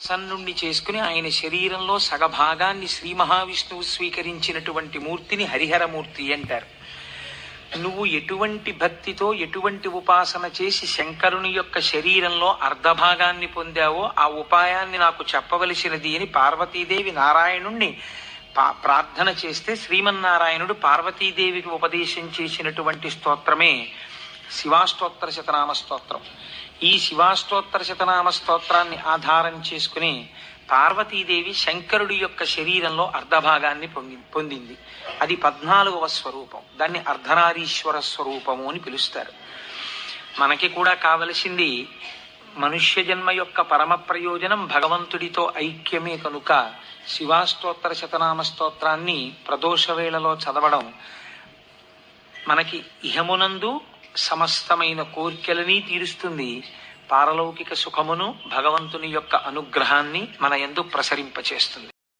సన్నుండి చేసుకుని ఆయన శరీరంలో సగభాగాన్ని శ్రీ మహావిష్ణువు స్వీకరించినటువంటి మూర్తిని హరిహరమూర్తి అంటారు. నువ్వు ఎటువంటి భక్తితో ఎటువంటి ఉపాసన చేసి శంకరుని యొక్క శరీరంలో అర్ధభాగాన్ని పొందావో ఆ ఉపాయాన్ని నాకు చెప్పవలసినది అని పార్వతీదేవి నారాయణుణ్ణి పా- ప్రార్థన చేస్తే శ్రీమన్నారాయణుడు పార్వతీదేవికి ఉపదేశం చేసినటువంటి స్తోత్రమే శివాష్టోత్తర శతనామ స్తోత్రం ఈ శివాష్టోత్తర శతనామ స్తోత్రాన్ని ఆధారం చేసుకుని పార్వతీదేవి శంకరుడి యొక్క శరీరంలో అర్ధభాగాన్ని పొంది పొందింది. అది పద్నాలుగవ స్వరూపం. దాన్ని అర్ధనారీశ్వర స్వరూపము అని పిలుస్తారు. మనకి కూడా కావలసింది మనుష్య జన్మ యొక్క పరమ ప్రయోజనం భగవంతుడితో ఐక్యమే కనుక శివాష్టోత్తర శతనామ స్తోత్రాన్ని ప్రదోష వేళలో చదవడం మనకి ఇహమునందు సమస్తమైన కోరికలని తీరుస్తుంది. పారలౌకిక సుఖమును భగవంతుని యొక్క అనుగ్రహాన్ని మన ఎందు ప్రసరింపచేస్తుంది.